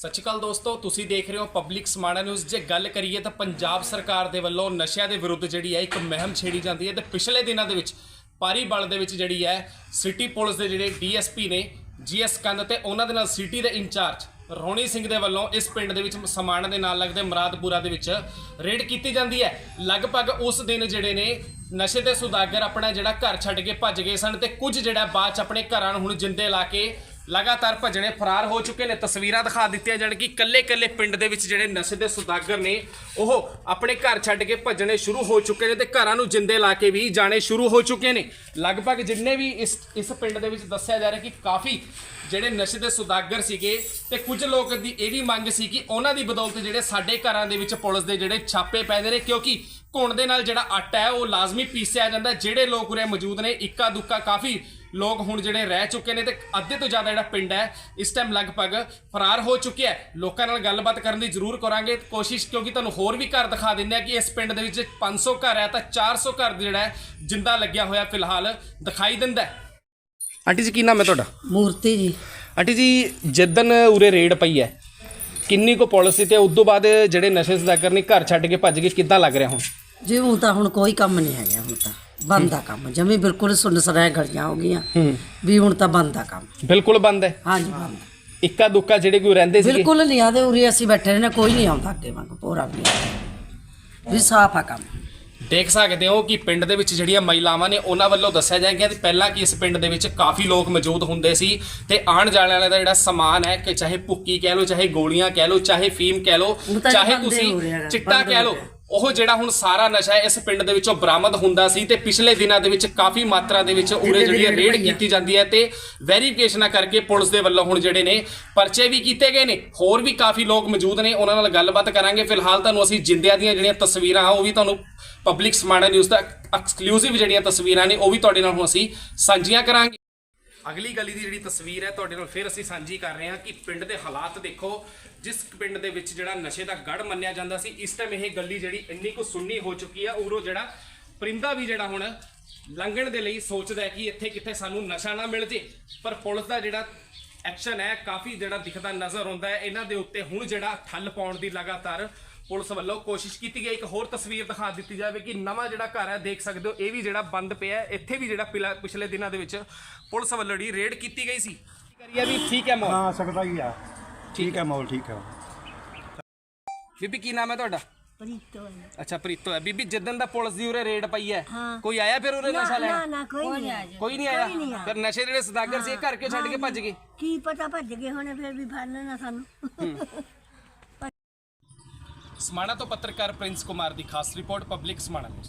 ਸਤਿ ਸ਼੍ਰੀ ਅਕਾਲ ਦੋਸਤੋ, ਤੁਸੀਂ ਦੇਖ ਰਹੇ ਹੋ ਪਬਲਿਕ ਸਮਾਣਾ ਨਿਊਜ਼ ਜੇ ਗੱਲ ਕਰੀਏ ਤਾਂ ਪੰਜਾਬ ਸਰਕਾਰ ਦੇ ਵੱਲੋਂ ਨਸ਼ਿਆਂ ਦੇ ਵਿਰੁੱਧ ਜਿਹੜੀ ਹੈ ਇੱਕ ਮਹਿਮ ਛੇੜੀ ਜਾਂਦੀ ਹੈ ਤੇ ਪਿਛਲੇ ਦਿਨਾਂ ਦੇ ਵਿੱਚ ਪਾਰੀ ਬਲ ਦੇ ਵਿੱਚ ਜਿਹੜੀ ਹੈ ਸਿਟੀ ਪੁਲਿਸ ਦੇ ਜਿਹੜੇ ਡੀਐਸਪੀ ਨੇ, ਜੀਐਸ ਕੰਦ ਤੇ ਉਹਨਾਂ ਦੇ ਨਾਲ ਸਿਟੀ ਦੇ ਇੰਚਾਰਜ ਰੋਣੀ ਸਿੰਘ ਦੇ ਵੱਲੋਂ ਇਸ ਪਿੰਡ ਦੇ ਵਿੱਚ ਸਮਾਣਾ ਦੇ ਨਾਲ ਲੱਗਦੇ ਮਰਾਦਪੁਰਾ ਦੇ ਵਿੱਚ ਰੇਡ ਕੀਤੀ ਜਾਂਦੀ ਹੈ। ਲਗਭਗ ਉਸ ਦਿਨ ਜਿਹੜੇ ਨੇ ਨਸ਼ੇ ਦੇ ਸੁਦਾਗਰ ਆਪਣਾ ਜਿਹੜਾ ਘਰ ਛੱਡ ਕੇ ਭੱਜ ਗਏ ਸਨ ਤੇ ਕੁਝ ਜਿਹੜਾ ਬਾਅਦ ਚ ਆਪਣੇ ਘਰਾਂ ਨੂੰ ਹੁਣ ਜਿੰਦੇ ਲਾ ਕੇ ਲਗਾਤਾਰ ਭੱਜਣੇ ਫਰਾਰ ਹੋ ਚੁੱਕੇ ਨੇ। ਤਸਵੀਰਾਂ ਦਿਖਾ ਦਿੱਤੀਆਂ ਜਾਣ ਕਿ ਕੱਲੇ-ਕੱਲੇ ਪਿੰਡ ਦੇ ਵਿੱਚ ਜਿਹੜੇ ਨਸ਼ੇ ਦੇ ਸੁਦਾਗਰ ਨੇ, ਉਹ ਆਪਣੇ ਘਰ ਛੱਡ ਕੇ ਭੱਜਣੇ ਸ਼ੁਰੂ ਹੋ ਚੁੱਕੇ ਨੇ ਤੇ ਘਰਾਂ ਨੂੰ ਜਿੰਦੇ ਲਾ ਕੇ ਵੀ ਜਾਣੇ ਸ਼ੁਰੂ ਹੋ ਚੁੱਕੇ ਨੇ। ਲਗਭਗ ਜਿੰਨੇ ਵੀ ਇਸ ਇਸ ਪਿੰਡ ਦੇ ਵਿੱਚ ਦੱਸਿਆ ਜਾ ਰਿਹਾ ਕਿ ਕਾਫੀ ਜਿਹੜੇ ਨਸ਼ੇ ਦੇ ਸੁਦਾਗਰ ਸੀਗੇ ਤੇ ਕੁਝ ਲੋਕ ਦੀ ਇਹ ਵੀ ਮੰਗ ਸੀ ਕਿ ਉਹਨਾਂ ਦੀ ਬਦੌਲਤ ਜਿਹੜੇ ਸਾਡੇ ਘਰਾਂ ਦੇ ਵਿੱਚ ਪੁਲਿਸ ਦੇ ਜਿਹੜੇ ਛਾਪੇ ਪੈਂਦੇ ਨੇ, ਕਿਉਂਕਿ ਘੁਣ ਦੇ ਨਾਲ ਜਿਹੜਾ ਆਟਾ ਹੈ, ਉਹ ਲਾਜ਼ਮੀ ਪੀਸਿਆ ਜਾਂਦਾ। ਜਿਹੜੇ ਲੋਕ ਉਰੇ ਮੌਜੂਦ ਨੇ ਇੱਕਾ ਦੁੱਕਾ ਕਾਫੀ ਲੋਕ ਹੁਣ ਜਿਹੜੇ ਰਹਿ ਚੁੱਕੇ ਨੇ ਤੇ ਅੱਧੇ ਤੋਂ ਜ਼ਿਆਦਾ ਜਿਹੜਾ ਪਿੰਡ ਹੈ ਇਸ ਟਾਈਮ ਲਗਭਗ ਫਰਾਰ ਹੋ ਚੁੱਕਿਆ ਹੈ। ਲੋਕਾਂ ਨਾਲ ਗੱਲਬਾਤ ਕਰਨ ਦੀ ਜ਼ਰੂਰ ਕਰਾਂਗੇ। ਕੋਸ਼ਿਸ਼ ਕਿਉਂਕਿ ਤੁਹਾਨੂੰ ਹੋਰ ਵੀ ਘਰ ਦਿਖਾ ਦਿੰਦੇ ਆ ਕਿ ਇਸ ਪਿੰਡ ਦੇ ਵਿੱਚ 500 ਘਰ ਹੈ ਤਾਂ 400 ਘਰ ਜਿਹੜਾ ਜਿੰਦਾ ਲੱਗਿਆ ਹੋਇਆ ਫਿਲਹਾਲ ਦਿਖਾਈ ਦਿੰਦਾ ਹੈ। ਆਂਟੀ ਜੀ ਕੀ ਨਾਮ ਹੈ ਤੁਹਾਡਾ? ਮੂਰਤੀ ਜੀ। ਆਂਟੀ ਜੀ ਜਿੱਦਨ ਉਰੇ ਰੇਡ ਪਈ ਹੈ ਕਿੰਨੀ ਕੋ ਪਾਲਿਸੀ ਤੇ ਉਸ ਤੋਂ ਬਾਅਦ ਜਿਹੜੇ ਨਸ਼ੇ ਸਦਾਗਰ ਨੇ ਘਰ ਛੱਡ ਕੇ ਭੱਜ ਗਏ ਕਿੱਦਾਂ ਲੱਗ ਰਿਹਾ ਹੁਣ? ਜੀ ਹੁਣ ਤਾਂ ਹੁਣ ਕੋਈ ਕੰਮ ਨਹੀਂ ਹੈਗਾ ਹੁਣ ਤਾਂ। ਬੰਦ ਆ ਕੰਮ। ਜਮੀ ਬਿਲਕੁਲ ਸੁੰਨ ਸਰਾਇ ਗਲੀਆਂ ਹੋ ਗਈਆਂ। ਵੀ ਹੁਣ ਤਾਂ ਬੰਦ ਆ ਕੰਮ। ਬਿਲਕੁਲ ਬੰਦ ਹੈ। ਹਾਂਜੀ ਬੰਦ। ਇੱਕਾ ਦੁੱਕਾ ਜਿਹੜੇ ਕੋਈ ਰਹਿੰਦੇ ਸੀ ਬਿਲਕੁਲ ਨਹੀਂ ਆਦੇ ਉਰੇ ਅਸੀਂ ਬੈਠੇ ਨੇ ਕੋਈ ਨਹੀਂ ਆਉਂਦਾ ਅੱਗੇ ਵਾਂਗ ਪੂਰਾ ਵੀ ਵੀ ਸਾਫ਼ ਆ ਕੰਮ। ਦੇਖ ਸਕਦੇ ਹੋ ਕਿ ਪਿੰਡ ਦੇ ਵਿੱਚ ਜਿਹੜੀਆਂ ਮਹਿਲਾਵਾਂ ਨੇ ਉਹਨਾਂ ਵੱਲੋਂ ਦੱਸਿਆ ਜਾ ਗਿਆ ਕਿ ਪਹਿਲਾਂ ਕਿ ਇਸ ਪਿੰਡ ਦੇ ਵਿੱਚ ਕਾਫੀ ਲੋਕ ਮੌਜੂਦ ਹੁੰਦੇ ਸੀ ਤੇ ਆਣ ਜਾਣ ਵਾਲੇ ਦਾ ਜਿਹੜਾ ਸਮਾਨ ਹੈ ਕਿ ਚਾਹੇ ਭੁੱਕੀ ਕਹਿ ਲਓ ਚਾਹੇ ਗੋਲੀਆਂ ਕਹਿ ਲਓ ਚਾਹੇ ਫੀਮ ਕਹਿ ਲਓ ਤਾਂ ਚਾਹੇ ਤੁਸੀਂ ਚਿੱਟਾ ਕਹਿ ਲਓ ਰਿਹਾ। ਉਹ ਜਿਹੜਾ ਹੁਣ ਸਾਰਾ ਨਸ਼ਾ ਇਸ ਪਿੰਡ ਦੇ ਵਿੱਚੋਂ ਬਰਾਮਦ ਹੁੰਦਾ ਸੀ ਤੇ ਪਿਛਲੇ ਦਿਨਾਂ ਦੇ ਵਿੱਚ ਕਾਫੀ ਮਾਤਰਾ ਦੇ ਵਿੱਚ ਉਰੇ ਜਿਹੜੀ ਹੈ ਰੇਡ ਕੀਤੀ ਜਾਂਦੀ ਹੈ ਤੇ ਵੈਰੀਫਿਕੇਸ਼ਨਾਂ ਕਰਕੇ ਪੁਲਿਸ ਦੇ ਵੱਲੋਂ ਹੁਣ ਜਿਹੜੇ ਨੇ ਪਰਚੇ ਵੀ ਕੀਤੇ ਗਏ ਨੇ। ਹੋਰ ਵੀ ਕਾਫੀ ਲੋਕ ਮੌਜੂਦ ਨੇ ਉਹਨਾਂ ਨਾਲ ਗੱਲਬਾਤ ਕਰਾਂਗੇ। ਫਿਲਹਾਲ ਤੁਹਾਨੂੰ ਅਸੀਂ ਜਿੰਦਿਆਂ ਦੀਆਂ ਜਿਹੜੀਆਂ ਤਸਵੀਰਾਂ ਆ ਉਹ ਵੀ ਤੁਹਾਨੂੰ ਪਬਲਿਕ ਸਮਾਣਾ ਨਿਊਜ਼ ਦਾ ਐਕਸਕਲੂਸਿਵ ਜਿਹੜੀਆਂ ਤਸਵੀਰਾਂ ਨੇ ਉਹ ਵੀ ਤੁਹਾਡੇ ਨਾਲ ਹੁਣ ਅਸੀਂ ਸਾਂਝੀਆਂ ਕਰਾਂਗੇ। ਅਗਲੀ ਗਲੀ ਦੀ ਜਿਹੜੀ ਤਸਵੀਰ ਹੈ, ਤੁਹਾਡੇ ਨਾਲ ਫਿਰ ਅਸੀਂ ਸਾਂਝੀ ਕਰ ਰਹੇ ਹਾਂ ਕਿ ਪਿੰਡ ਦੇ ਹਾਲਾਤ ਦੇਖੋ। ਜਿਸ ਪਿੰਡ ਦੇ ਵਿੱਚ ਜਿਹੜਾ ਨਸ਼ੇ ਦਾ ਗੜ ਮੰਨਿਆ ਜਾਂਦਾ ਸੀ, ਇਸ ਟਾਈਮ ਇਹ ਗਲੀ ਜਿਹੜੀ ਇੰਨੀ ਕੁ ਸੁੰਨੀ ਹੋ ਚੁੱਕੀ ਆ, ਉਰੋਂ ਜਿਹੜਾ ਪਰਿੰਦਾ ਵੀ ਜਿਹੜਾ ਹੁਣ ਲੰਘਣ ਦੇ ਲਈ ਸੋਚਦਾ ਹੈ ਕਿ ਇੱਥੇ ਕਿੱਥੇ ਸਾਨੂੰ ਨਸ਼ਾ ਨਾ ਮਿਲ ਜੇ। ਪਰ ਪੁਲਿਸ ਦਾ ਜਿਹੜਾ ਐਕਸ਼ਨ ਹੈ, ਕਾਫੀ ਜਿਹੜਾ ਦਿਖਦਾ ਨਜ਼ਰ ਆਉਂਦਾ ਹੈ। ਇਹਨਾਂ ਦੇ ਉੱਤੇ ਹੁਣ ਜਿਹੜਾ ਠੱਲ ਪਾਉਣ ਦੀ ਲਗਾਤਾਰ ਪੁਲਿਸ ਵੱਲੋਂ ਕੋਸ਼ਿਸ਼ ਕੀਤੀ ਗਈ। ਇੱਕ ਹੋਰ ਤਸਵੀਰ ਦਿਖਾ ਦਿੱਤੀ ਜਾਵੇ ਕਿ ਨਵਾਂ ਜਿਹੜਾ ਘਰ ਹੈ ਦੇਖ ਸਕਦੇ ਹੋ ਇਹ ਵੀ ਜਿਹੜਾ ਬੰਦ ਪਿਆ ਹੈ। ਇੱਥੇ ਵੀ ਜਿਹੜਾ ਪਿਲਾ- ਪਿਛਲੇ ਦਿਨਾਂ ਦੇ ਵਿੱਚ ਪੁਲਿਸ ਵੱਲੋਂ ਜਿਹੜੀ ਰੇਡ ਕੀਤੀ ਗਈ ਸੀ। ਕਰੀਏ ਵੀ ਠੀਕ ਹੈ ਮੌਲ ਹਾਂ ਸਕਦਾ ਹੀ ਆ। ਠੀਕ ਹੈ ਮਾਹੌਲ ਠੀਕ ਹੈ ਬੀਬੀ ਕੀ ਨਾਮ ਹੈ ਤੁਹਾਡਾ? ਪ੍ਰੀਤੋ ਹੈ। ਅੱਛਾ ਪ੍ਰੀਤੋ ਹੈ। ਬੀਬੀ ਜਿੱਦਨ ਦਾ ਪੁਲਿਸ ਦੀ ਉਰੇ ਰੇਡ ਪਈ ਹੈ ਹਾਂ। ਕੋਈ ਆਇਆ ਫਿਰ ਉਰੇ ਨਸ਼ਾ ਨਾ ਲੈਣ? ਨਾ ਕੋਈ ਨਹੀਂ ਆਇਆ ਕੋਈ ਨਹੀਂ ਕੋਈ ਨਹੀਂ ਆਇਆ। ਆਇਆ। ਫਿਰ ਨਸ਼ੇ ਜਿਹੜੇ ਸਦਾਗਰ ਸੀ ਇਹ ਘਰ ਕੇ ਛੱਡ ਕੇ ਭੱਜ ਗਏ? ਕੀ ਪਤਾ ਭੱਜ ਗਏ ਹੋਣੇ ਫਿਰ ਵੀ ਫੜ ਲੈਣਾ ਸਾਨੂੰ। ਸਮਾਣਾ ਤੋਂ ਪੱਤਰਕਾਰ ਪ੍ਰਿੰਸ ਕੁਮਾਰ ਦੀ ਖਾਸ ਰਿਪੋਰਟ ਪਬਲਿਕ ਸਮਾਣਾ ਨਿਊਜ਼।